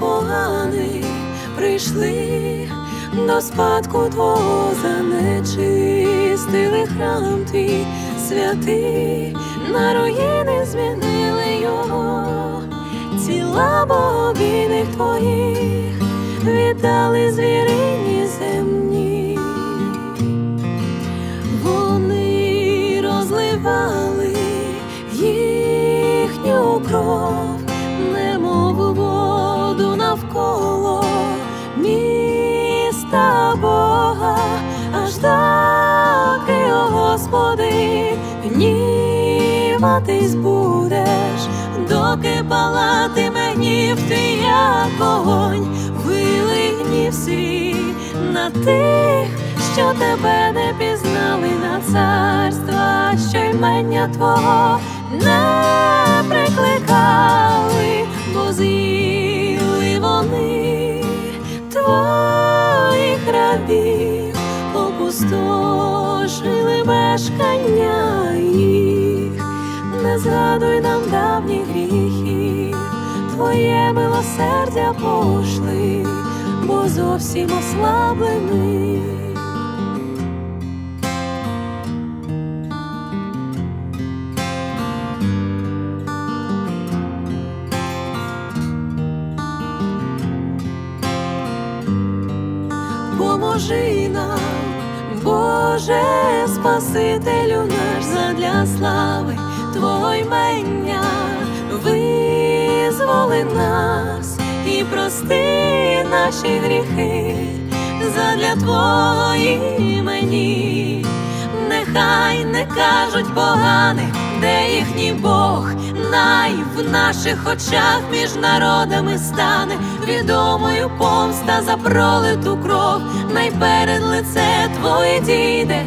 поганий прийшли до спадку твого занечистили храм твій святий, на руїни змінили його, ціла богиних твоїх віддали звірині аж доки, о Господи, гніватись будеш, доки палатиме гнів ти, як огонь, вилий гнів на тих, що тебе не пізнали на царства, що ймення Твого не прикликали, опустошили мешкання їх, не згадуй нам давніх гріхів, Твоє милосердя пошли, бо зовсім ослаблені. Поможи нам, Боже, Спасителю наш задля слави Твого ймення, визволи нас і прости наші гріхи задля Твої імені. Нехай не кажуть поганих, де їхній Бог, най в наших очах між народами стане відомою помста за пролиту кров, най перед лице Твоє дійде.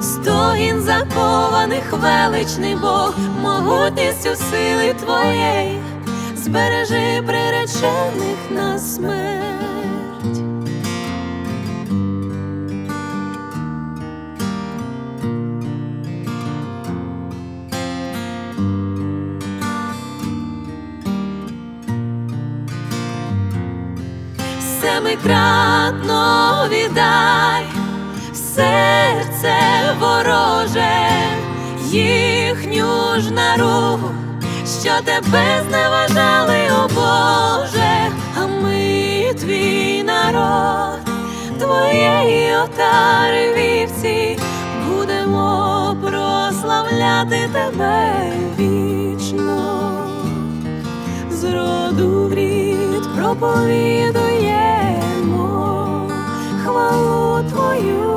Стогін закованих величний Бог, могутністю сили Твоєї, збережи приречених на смерть. Семикратно віддай. Серце вороже, їхню ж наругу, що тебе зневажали, о Боже, а ми твій народ, твоєї отари вівці, будемо прославляти тебе вічно. З роду в рід проповідує you.